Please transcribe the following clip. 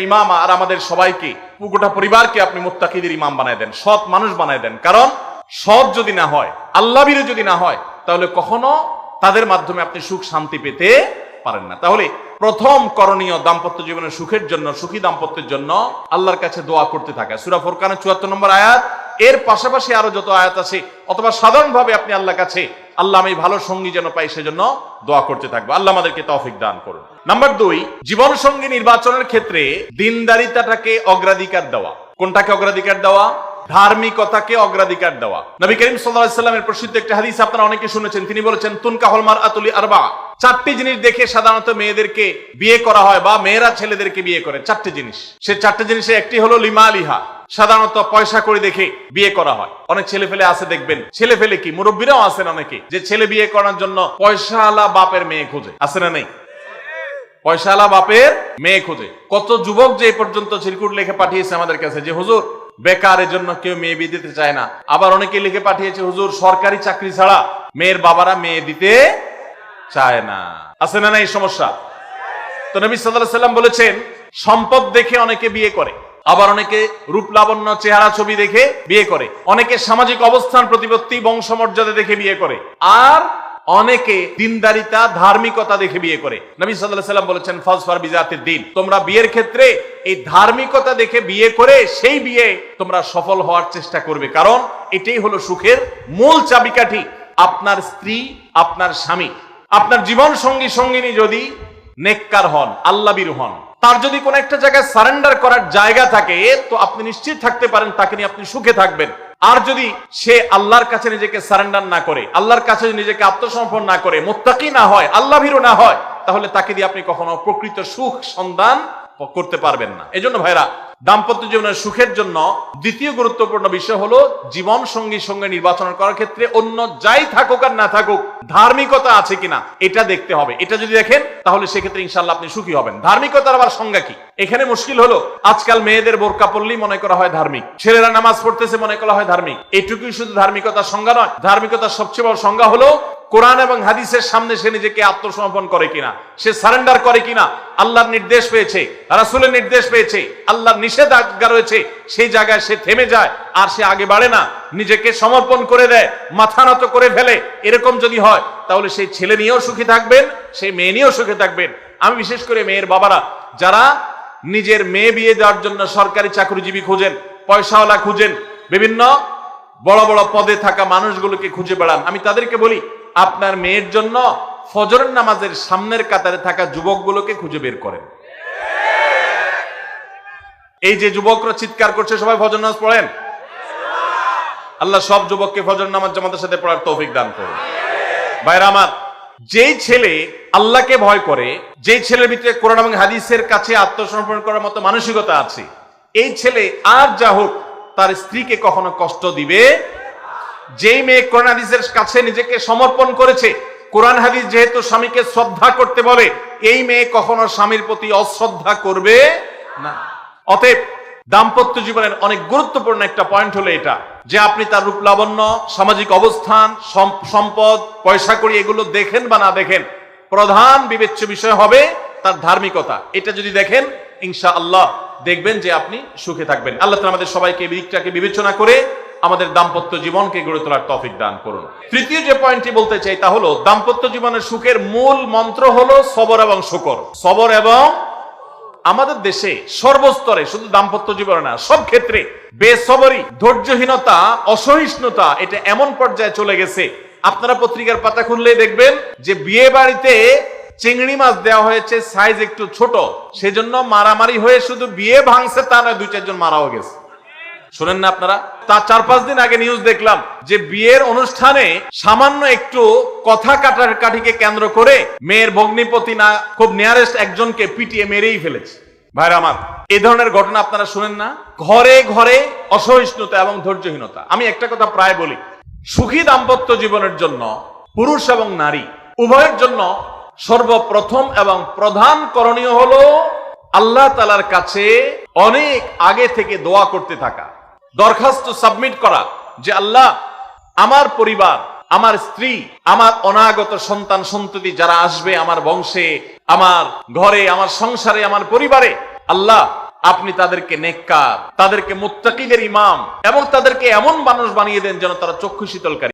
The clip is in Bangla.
ইমামা, আর আমাদের সবাইকে, গোটা পরিবারকে আপনি মুত্তাকিদের ইমাম বানায় দেন, সৎ মানুষ বানায় দেন। কারণ, সৎ যদি না হয়, আল্লাহ যদি না হয়, তাহলে কখনো তাদের মাধ্যমে আপনি সুখ শান্তি পেতে পারেন না। তাহলে প্রথম করণীয় দাম্পত্য জীবনের সুখের জন্য, সুখী দাম্পত্যের জন্য আল্লাহর কাছে দোয়া করতে থাকা। সুরা ফোরকানের চুয়াত্তর নম্বর আয়াত, এর পাশাপাশি আরও যত আয়াত আছে, অথবা সাধারণভাবে আপনি আল্লাহর কাছে আল্লাহ আমি ভালো সঙ্গী যেন পাই, সেজন্য দোয়া করতে থাকব। আল্লাহ আমাদেরকে তৌফিক দান করুন। নাম্বার দুই, জীবন সঙ্গী নির্বাচনের ক্ষেত্রে দিনদারিতাটাকে অগ্রাধিকার দেওয়া। কোনটাকে অগ্রাধিকার দেওয়া? ধার্মিকতাকে অগ্রাধিকার দেওয়া। নবী করিম সাল্লাল্লাহু সাল্লামের প্রসিদ্ধ একটা হাদিস আপনারা অনেকে শুনেছেন। তিনি বলেছেন, তুনকা হলমার আতুলি আরবা। চারটি জিনিস দেখে সাধারণত মেয়েদেরকে বিয়ে করা হয় বা মেয়েরা ছেলেদেরকে বিয়ে করে, চারটি জিনিস। সে চারটি জিনিসে একটি হলো লিমা লিহা। সাধারণত পয়সা করে দেখে বিয়ে করা হয়। অনেক ছেলে ফেলে আছে দেখবেন। ছেলে ফেলে কি? মুরব্বীরাও আছেন অনেকে যে ছেলে বিয়ে করার জন্য পয়সাওয়ালা বাপের মেয়ে খোঁজে। আছে না নেই? পয়সাওয়ালা বাপের মেয়ে খোঁজে। কত যুবক যে পর্যন্ত চিরকুট লিখে পাঠিয়েছে আমাদের কাছে যে, হুজুর বেকারের জন্য কেউ মেয়ে বিয়ে দিতে চায় না। আবার অনেকে লিখে পাঠিয়েছে, হুজুর, সরকারি চাকরি ছাড়া মেয়ের বাবারা মেয়ে দিতে চায় না। আছে না না এই সমস্যা? তো নবী সাল্লাম বলেছেন, সম্পদ দেখে অনেকে বিয়ে করে। আবার অনেকে রূপ লাবণ্য চেহারা ছবি দেখে বিয়ে করে। অনেকে সামাজিক অবস্থান প্রতিপত্তি, বংশমর্যাদা দেখে বিয়ে করে। আর অনেকে দিনদারিতা, ধার্মিকতা দেখে বিয়ে করে। নবী সাল্লাম বলেছেন ফজফার বিজাতের দিন। তোমরা বিয়ের ক্ষেত্রে এই ধার্মিকতা দেখে বিয়ে করে সেই বিয়ে তোমরা সফল হওয়ার চেষ্টা করবে। কারণ এটাই হলো সুখের মূল চাবিকাঠি। আপনার স্ত্রী, আপনার স্বামী। আপনার জীবন সঙ্গী সঙ্গিনী যদি নেককার হন, আল্লাবির হন তার যদি কোন একটা জায়গায় সারেন্ডার করার জায়গা থাকে, তো আপনি নিশ্চিত থাকতে পারেন তাকে নিয়ে আপনি সুখে থাকবেন। আর যদি সে আল্লাহর কাছে নিজেকে সারেন্ডার না করে, আল্লাহর কাছে নিজেকে আত্মসমর্পণ না করে, মোত্তাকি না হয় আল্লাহ ভীরু না হয়, তাহলে তাকে দিয়ে আপনি কখনো প্রকৃত সুখ সন্ধান করতে পারবেন না। এজন্য ভাইরা দাম্পত্য জীবনের সুখের জন্য দ্বিতীয় গুরুত্বপূর্ণ বিষয় হলো জীবন সঙ্গী সঙ্গে নির্বাচন করার ক্ষেত্রে অন্য যাই থাকুক আর না থাকুক, ধার্মিকতা আছে কিনা, এটা দেখতে হবে। এটা যদি দেখেন, তাহলে সেক্ষেত্রে ইনশাল্লাহ আপনি সুখী হবেন। ধার্মিকতার আবার সংজ্ঞা কি? এখানে মুশকিল হলো, আজকাল মেয়েদের বোরকা পড়লেই মনে করা হয় ধার্মিক, ছেলেরা নামাজ পড়তেছে মনে করা হয় ধার্মিক। এটুকুই শুধু ধার্মিকতার সংজ্ঞা নয়, ধার্মিকতার সবচেয়ে বড় সংজ্ঞা হলো কোরআন এবং হাদিসের সামনে সে নিজেকে আত্মসমর্পণ করে কিনা, সে সারেন্ডার করে কিনা, আল্লাহর নির্দেশ পেয়েছে, রাসুলের নির্দেশ পেয়েছে, আল্লাহর নিষেধাজ্ঞা রয়েছে, সেই জায়গায় সে থেমে যায়, আর সে আগে বাড়ে না, নিজেকে সমর্পণ করে দেয়, মাথা নত করে ফেলে, এরকম যদি হয়, তাহলে সেই ছেলে নিয়েও সুখী থাকবেন, সেই মেয়ে নিয়েও সুখী থাকবেন। আমি বিশেষ করে মেয়ের বাবারা, যারা নিজের মেয়ে বিয়ে দেওয়ার জন্য সরকারি চাকরিজীবী খুঁজেন, পয়সাওয়ালা খুঁজেন, বিভিন্ন বড় বড় পদে থাকা মানুষগুলোকে খুঁজে বেড়ান, আমি তাদেরকে বলি আপনার মেয়ের জন্য ফজরের নামাজের সামনের কাতারে থাকা যুবকগুলোকে খুঁজে বের করেন। এই যে যুবকরা চিৎকার করছে, সবাই ফজর নামাজ পড়েন? আল্লাহ সব যুবককে ফজর নামাজ জামাতের সাথে পড়ার তৌফিক দান করুন। ভাইরা আমার, যেই ছেলে আল্লাহকে ভয় করে, যেই ছেলের ভিতরে কোরআন এবং হাদিসের কাছে আত্মসমর্পণ করার মতো মানসিকতা আছে, এই ছেলে আর যা হোক, তার স্ত্রীকে কখনো কষ্ট দিবে যেই মেয়ে কোরআন হাদিসের কাছে নিজেকে সমর্পণ করেছে, কোরআন হাদিস যেহেতু স্বামীকে শ্রদ্ধা করতে বলে, এই মেয়ে কখনো স্বামীর প্রতি অশ্রদ্ধা করবে না। অতএব দাম্পত্য জীবনের অনেক গুরুত্বপূর্ণ একটা পয়েন্ট হলো এটা, যে আপনি তার রূপ লাবণ্য, সামাজিক অবস্থান সম্পদ, পয়সা করি এগুলো দেখেন বা না দেখেন, প্রধান বিবেচ্য বিষয় হবে তার ধার্মিকতা। এটা যদি দেখেন ইনশা আল্লাহ দেখবেন যে আপনি সুখে থাকবেন। আল্লাহ আমাদের সবাইকে দিকটাকে বিবেচনা করে আমাদের দাম্পত্য জীবনকে গড়ে তোলার তফিক দান করুন। তৃতীয় যে পয়েন্টটি বলতে চাই তা হলো, দাম্পত্য জীবনের সুখের মূল মন্ত্র হলো সবর এবং শুকর। সবর এবং আমাদের দেশে সর্বস্তরে শুধু দাম্পত্য জীবনে না, সব ক্ষেত্রে বেসবরি ধৈর্যহীনতা, অসহিষ্ণুতা, এটা এমন পর্যায়ে চলে গেছে। আপনারা পত্রিকার পাতা খুললেই দেখবেন যে বিয়ে বাড়িতে চিংড়ি মাছ দেওয়া হয়েছে সাইজ একটু ছোট। সেজন্য মারামারি হয়ে শুধু বিয়ে ভাঙছে, তা নয়, দুই চারজন মারাও গেছে। শোনেন না আপনারা তার চার পাঁচ দিন আগে নিউজ দেখলাম যে বিয়ের অনুষ্ঠানে সামান্য একটু কথা কাটার কাঠিকে কেন্দ্র করে মেয়ের ভগ্নিপতি না, খুব নিয়ারেস্ট একজনকে পিটিয়ে মেরেই ফেলেছে। ভাইরা আমার এই ধরনের ঘটনা আপনারা শুনেন না। ঘরে ঘরে অসহিষ্ণুতা এবং ধৈর্যহীনতা। আমি একটা কথা প্রায় বলি, সুখী দাম্পত্য জীবনের জন্য পুরুষ এবং নারী উভয়ের জন্য সর্বপ্রথম এবং প্রধান করণীয় হলো আল্লাহ তালার কাছে অনেক আগে থেকে দোয়া করতে থাকা। দরখাস্ত সাবমিট করা যে আল্লাহ, আমার পরিবার, আমার স্ত্রী, আমার অনাগত সন্তান, সন্ততি যারা আসবে আমার বংশে, আমার ঘরে, আমার সংসারে, আমার পরিবারে, আল্লাহ, আপনি তাদেরকে নেককার, তাদেরকে মুত্তাকিদের ইমাম, এবং তাদেরকে এমন মানুষ বানিয়ে দেন যেন তারা চক্ষু শীতলকারী।